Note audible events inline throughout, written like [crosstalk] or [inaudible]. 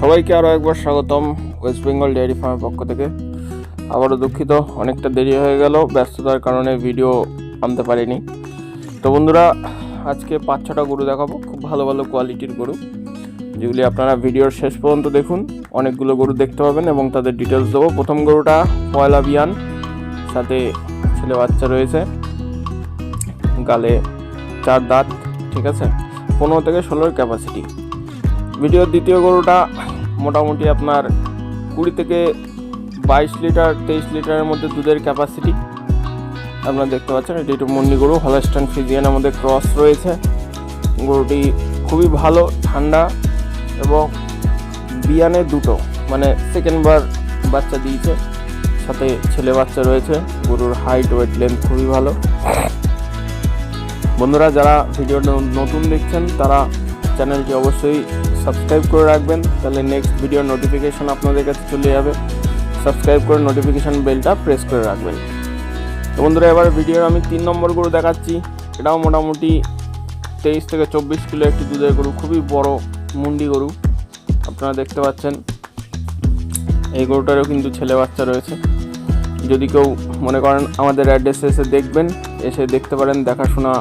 সবাইকে আরও একবার স্বাগতম ওয়েস্ট বেঙ্গল ডেয়ারি ফার্মের পক্ষ থেকে। আবারও দুঃখিত, অনেকটা দেরি হয়ে গেল, ব্যস্ততার কারণে ভিডিও আনতে পারিনি। তো বন্ধুরা, আজকে পাঁচ ছটা গরু দেখাবো, খুব ভালো ভালো কোয়ালিটির গরু, যেগুলি আপনারা ভিডিওর শেষ পর্যন্ত দেখুন। অনেকগুলো গরু দেখতে পাবেন এবং তাদের ডিটেলস দেবো। প্রথম গরুটা পয়লা বিয়ান, সাথে ছেলে বাচ্চা রয়েছে, গালে চার দাঁত, ঠিক আছে? পনেরো থেকে ষোলোর ক্যাপাসিটি ভিডিওর দ্বিতীয় গরুটা মোটামুটি আপনার কুড়ি থেকে বাইশ লিটার, তেইশ লিটারের মধ্যে দুধের ক্যাপাসিটি আপনারা দেখতে পাচ্ছেন, এটি একটু মন্ডি গরু হলস্টান ফিজিয়ানের মধ্যে ক্রস রয়েছে। গরুটি খুবই ভালো, ঠান্ডা এবং বিয়ানে দুটো মানে সেকেন্ড বার বাচ্চা দিয়েছে। সাথে ছেলে বাচ্চা রয়েছে, গরুর হাইট ওয়েট লেন্থ খুবই ভালো। বন্ধুরা, যারা ভিডিওটা নতুন দেখছেন, তারা চ্যানেলটি অবশ্যই সাবস্ক্রাইব করে রাখবেন, তাহলে নেক্সট ভিডিওর নোটিফিকেশন আপনাদের কাছে চলে যাবে। সাবস্ক্রাইব করে নোটিফিকেশন বেলটা প্রেস করে রাখবেন। তো বন্ধুরা, এবার ভিডিওর আমি তিন নম্বর গরু দেখাচ্ছি। এটাও মোটামুটি তেইশ থেকে চব্বিশ কিলো একটি দুধের গরু, খুবই বড় মুন্ডি গরু। আপনারা দেখতে পাচ্ছেন, এই গরুটারও কিন্তু ছেলে বাচ্চা রয়েছে। যদি কেউ মনে করেন আমাদের অ্যাড্রেসে এসে দেখবেন, এসে দেখতে পারেন, দেখাশোনা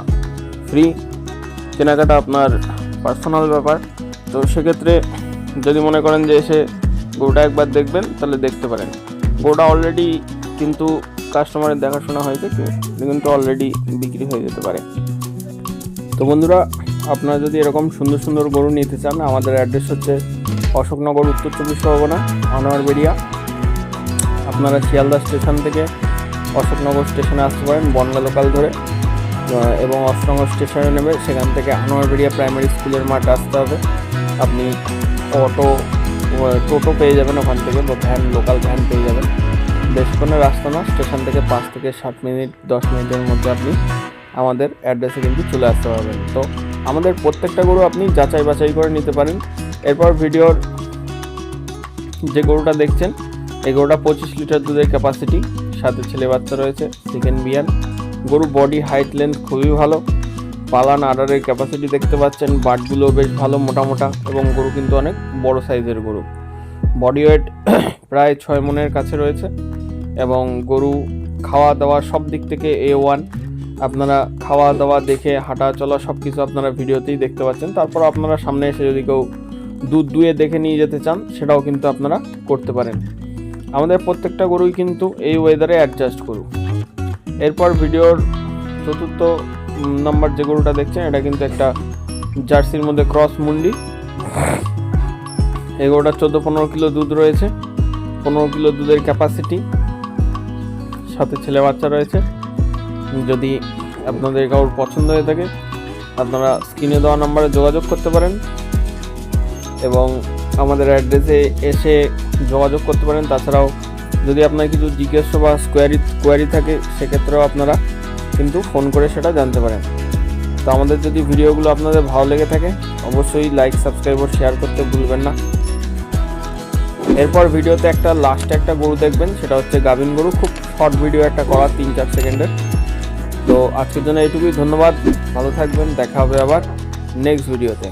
ফ্রি কেনাকাটা আপনার পার্সোনাল ব্যাপার। তো সেক্ষেত্রে যদি মনে করেন যে এসে গরুটা একবার দেখবেন, তাহলে দেখতে পারেন। গরুটা অলরেডি কিন্তু কাস্টমারের দেখাশোনা হয়েছে, কিন্তু অলরেডি বিক্রি হয়ে যেতে পারে। তো বন্ধুরা, আপনারা যদি এরকম সুন্দর সুন্দর গরু নিতে চান, আমাদের অ্যাড্রেস হচ্ছে অশোকনগর, উত্তর চব্বিশ পরগনা আনোয়ারবেড়িয়া আপনারা শিয়ালদা স্টেশন থেকে অশোকনগর স্টেশনে আসতে পারেন, বনগা লোকাল ধরে। এবং অষ্টনগর স্টেশনে নেবে। সেখান থেকে আনোয়ারবেড়িয়া প্রাইমারি স্কুলের মাঠ আসতে হবে। আপনি অটো টোটো পেয়ে যাবেন ওখান থেকে, বা ভ্যান, লোকাল ভ্যান পেয়ে যাবেন। বেশিক্ষণের রাস্তা না স্টেশন থেকে পাঁচ থেকে সাত মিনিট, দশ মিনিটের মধ্যে আপনি আমাদের অ্যাড্রেসে কিন্তু চলে আসতে পারবেন। তো আমাদের প্রত্যেকটা গরু আপনি যাচাই বাছাই করে নিতে পারেন। এরপর ভিডিওর যে গরুটা দেখছেন, এই গরুটা পঁচিশ লিটার দুধের ক্যাপাসিটি সাথে ছেলে বাচ্চা রয়েছে সেকেন্ড বিয়ান। গরু বডি হাইট লেন্থ খুবই ভালো। পালান আডারের ক্যাপাসিটি দেখতে পাচ্ছেন, বাটগুলো বেশ ভালো মোটা মোটা এবং গরু কিন্তু অনেক বড় সাইজের গরু। বডি ওয়েট [coughs] প্রায় ছয় মনের কাছে রয়েছে এবং গরু খাওয়া দাওয়া সব দিক থেকে এ ওয়ান আপনারা খাওয়া দাওয়া দেখে হাঁটা চলা সব কিছু আপনারা ভিডিওতেই দেখতে পাচ্ছেন। তারপর আপনারা সামনে এসে যদি কেউ দুধ দুয়ে দেখে নিয়ে যেতে চান, সেটাও কিন্তু আপনারা করতে পারেন। আমাদের প্রত্যেকটা গরুই কিন্তু এই ওয়েদারে অ্যাডজাস্ট করু এরপর ভিডিওর চতুর্থ নাম্বার যে গরুটা দেখছেন, এটা কিন্তু একটা জার্সির মধ্যে ক্রস মুন্ডি। এই গরুটা চোদ্দ পনেরো কিলো দুধ রয়েছে। পনেরো কিলো দুধের ক্যাপাসিটি সাথে ছেলে বাচ্চা রয়েছে। যদি আপনাদের কারোর পছন্দ হয়ে থাকে, আপনারা স্ক্রিনে দেওয়া নাম্বারে যোগাযোগ করতে পারেন এবং আমাদের অ্যাড্রেসে এসে যোগাযোগ করতে পারেন। তাছাড়াও যদি আপনার কিছু জিজ্ঞাসা বা কোয়ারি কোয়ারি থাকে, সেক্ষেত্রেও আপনারা কিন্তু ফোন করে সেটা জানতে পারেন। তো আমাদের যদি ভিডিওগুলো আপনাদের ভালো লেগে থাকে, অবশ্যই লাইক সাবস্ক্রাইব ও শেয়ার করতে ভুলবেন না। এরপর ভিডিওতে একটা লাস্টে একটা গরু দেখবেন, সেটা হচ্ছে গাভিন গরু। খুব শর্ট ভিডিও একটা করা, তিন চার সেকেন্ডের। তো আজকের জন্য এইটুকুই, ধন্যবাদ। ভালো থাকবেন, দেখা হবে আবার নেক্সট ভিডিওতে